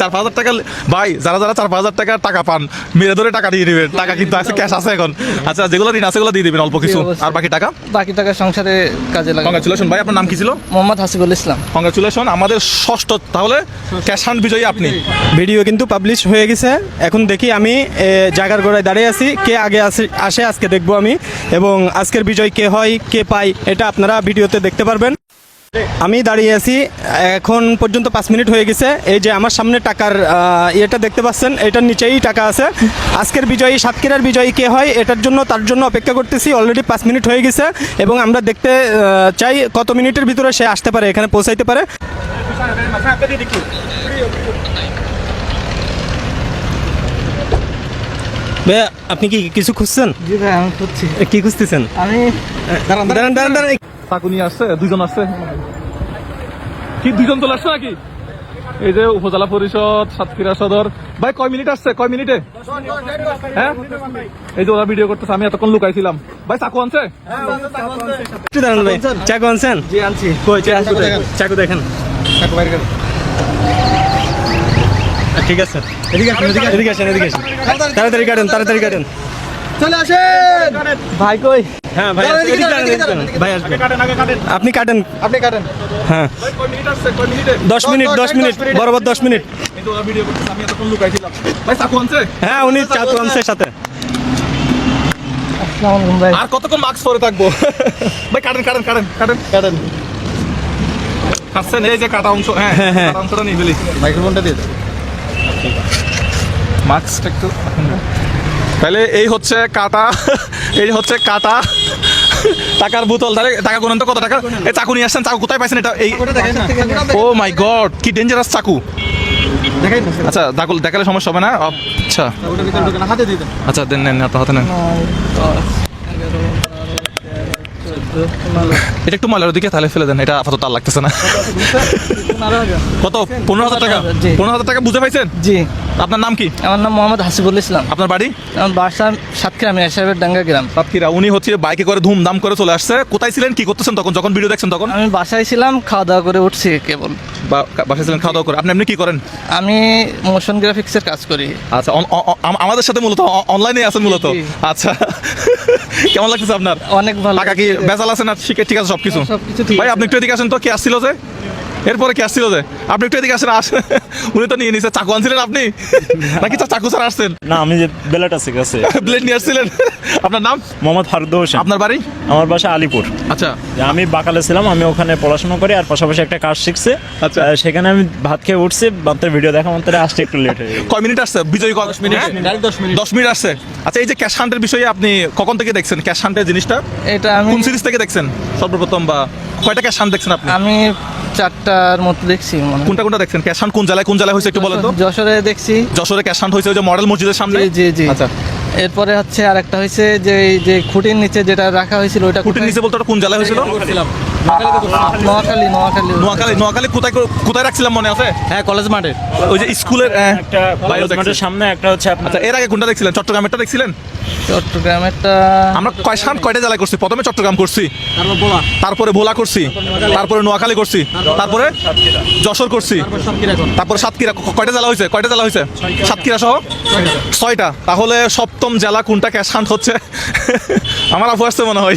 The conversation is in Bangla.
চার পাঁচ হাজার টাকা ভাই যারা যারা চার পাঁচ হাজার টাকা টাকা পান মেরে ধরে টাকা দিয়ে দিবেন। টাকা কিন্তু আছে ক্যাশ আছে এখন। আচ্ছা যেগুলো ঋণ আছে সেগুলো দিয়ে দিবেন অল্প কিছু। আর বাকি টাকা? বাকি টাকা সংসারে কাজে লাগে কংগ্রাচুলেশন ভাই আপনার নাম কি ছিল? মোহাম্মদ হাসিবুল ইসলাম। কংগ্রাচুলেশন আমাদের ষষ্ঠ তাহলে ক্যাশ হান্ড বিজয়ী আপনি। ভিডিও কিন্তু পাবলিশ হয়ে গেছে। এখন দেখি আমি জায়গার গোড়ায় দাঁড়িয়ে আছি। কে আগে আসে আসে আজকে দেখব আমি। এবং আজকের বিজয় কে হয় কে পায় এটা আপনারা ভিডিওতে দেখতে পারবেন। আমি দাঁড়িয়ে আছি এখন পর্যন্ত পাঁচ মিনিট হয়ে গেছে। এই যে আমার সামনে টাকার ইয়েটা দেখতে পাচ্ছেন এটার নিচেই টাকা আছে। আজকের বিজয়ী সাতক্ষীরার বিজয়ী কে হয় এটার জন্য তার জন্য অপেক্ষা করতেছি অলরেডি পাঁচ মিনিট হয়ে গেছে এবং আমরা দেখতে চাই কত মিনিটের ভিতরে সে আসতে পারে এখানে পৌঁছাইতে পারে। ভাইয়া আপনি কি কিছু খুঁজছেন? জি ভাই আমি করছি কি খুঁজতেছেন? আমি দাঁড়ান দাঁড়ান দাঁড়ান নিয়ে আসছে দুজন আসছে কি দুজন চলে আসছে নাকি? এই যে উপজেলা পরিষদ সাতক্ষীরা সদর। ভাই কয় মিনিট আসছে? কয় মিনিটে? হ্যাঁ? এই যে ওরা ভিডিও করতেছে আমি এতক্ষণ লুকাইছিলাম। ভাই চাকু আনছে? চাকু আনছেন? জি চাকু দেখেন। চাকু দেখেন। ঠিক আছে। এদিকে আসেন এদিকে আসেন এদিকে আসেন। তাড়াতাড়ি কাটেন তাড়াতাড়ি কাটেন। চলে আসেন। ভাই কই? হ্যাঁ ভাই আপনি কাটেন। আপনি কাটেন। হ্যাঁ। দশ মিনিট দশ, মিনিট। বরাবর দশ মিনিট। হ্যাঁ উনি চাকু আনছে? সাথে। আসসালামু আলাইকুম ভাই। আর কতক্ষণ মাস্ক পরে থাকব? ভাই কাটেন কাটেন কাটেন কাটেন। কাটেন। কাটছেন এই যে কাটা অংশ হ্যাঁ হ্যাঁ, হ্যাঁ। অংশটা নিয়ে ফেলি। মাইক্রোফোনটা দিয়ে মাস্কটা একটু তাহলে এই হচ্ছে কাটা এই হচ্ছে কাটা। টাকার বোতল তাহলে টাকা গুনেন তো কত টাকা? এই চাকু নিয়ে আসছেন চাকু কোথায় পাইছেন এটা? এই ও মাই গড কি ডেঞ্জারাস চাকু। আচ্ছা দেখল দেখালে সমস্যা হবে না? আচ্ছা। আচ্ছা দেন নেন আপনার হাতে নেন। এটা একটু ময়লার দিকে তাহলে ফেলে দেন। এটা আপাতত আর লাগতেছে না। কত? পনেরো হাজার টাকা? পনেরো হাজার টাকা বুঝে পাইছেন? জি। আপনার নাম কি? আমার নাম মোহাম্মদ হাসিবুল ইসলাম। আপনার বাড়ি? আমার বাসা সাতক্ষীরা মিয়া সাহেবের ডাঙ্গা গ্রাম। সাতক্ষীরা। উনি হচ্ছে বাইকে করে ধুমধাম করে চলে আসছে। কোথায় ছিলেন? কি করতেছেন তখন? যখন ভিডিও দেখছেন তখন? আমি বাসায় ছিলাম খাওয়া দাওয়া করে উঠছি কেবল। বাসায় ছিলেন খাওয়া দাওয়া করে। আপনি এমনি কি করেন? আমি মোশন গ্রাফিক্সের কাজ করি। আচ্ছা আমাদের সাথে মূলত অনলাইনে আছেন মূলত? আচ্ছা। কেমন লাগতেছে আপনার? অনেক ভালো টাকা কি বেজাল আছে না ঠিক ঠিক আছে সবকিছু। সবকিছু ভাই আপনি একটু এদিকে আসেন তো। কে আসছিল যে? এরপরে কে আসছিল যে? আপনি একটু এদিকে আসেন আসেন উনি তো নিয়ে নিছে চাকু আনছিলেন আপনি? নাকি চাকু স্যার আসছেন? না আমি যে বেলাট আছে কাছে ব্লেড নিয়ে আসছিলেন। আপনার নাম? মোহাম্মদ ফারুদ হোসেন। আপনার বাড়ি? আমার বাসা আলিপুর। আচ্ছা। আমি বাকালে ছিলাম আমি ওখানে পড়াশোনা করি আর পাশাপাশি একটা কাজ শিখছে। আচ্ছা। সেখানে আমি ভাত খেয়ে উঠছি মাত্র ভিডিও দেখা মাত্র আসতে একটু লেট হয়ে কয় মিনিট আসছে? বিজয় কয় মিনিট দশ মিনিট দশ মিনিট আসছে। আচ্ছা এই যে ক্যাশ হান্টের বিষয়ে আপনি কখন থেকে দেখছেন? ক্যাশ হান্টের জিনিসটা? এটা কোন সিরিজ থেকে দেখছেন? সর্বপ্রথম বা কয়টা ক্যাশ হান্ট দেখছেন আপনি? আমি চারটার মতো দেখছি মনে হয়। কোনটা কোনটা দেখছেন? ক্যাশ হান্ট কোন জেলায় কোন জেলায় হয়েছে একটু বলেন তো। যশোরে দেখছি। যশোরে ক্যাশ হান্ট হয়েছে ওই যে মডেল মসজিদের সামনে? জি জি জি। আচ্ছা। এরপরে হচ্ছে আরেকটা হয়েছে যে এই যে খুঁটির নিচে যেটা রাখা হয়েছিল ওইটা খুঁটির নিচে বলতে ওটা কোন জেলায় হয়েছিল? নোয়াখালী নোয়াখালী। নোয়াখালী নোয়াখালী কোথায় কোথায় রাখছিলাম মনে আছে? হ্যাঁ কলেজ মাঠে। ওই যে স্কুলের একটা মাঠের সামনে একটা হচ্ছে আচ্ছা এর আগে কোনটা দেখছিলেন? চট্টগ্রামেরটা দেখছিলেন? চট্টগ্রামেরটা আমরা কয় সান কয়টা জেলায় করছি? প্রথমে চট্টগ্রাম করছি। তারপরে ভোলা। করছি। তারপরে নোয়াখালী করছি। তারপরে যশোর করছি। তারপরে সাতক্ষীরা কয়টা জেলা হয়েছে? কয়টা জেলা হয়েছে? সাতক্ষীরা সহ? ছয়টা। তাহলে সপ্তম জেলা কোনটা? ক্যাশ হান্ট হচ্ছে। আমার আফু আসছে মনে হয়।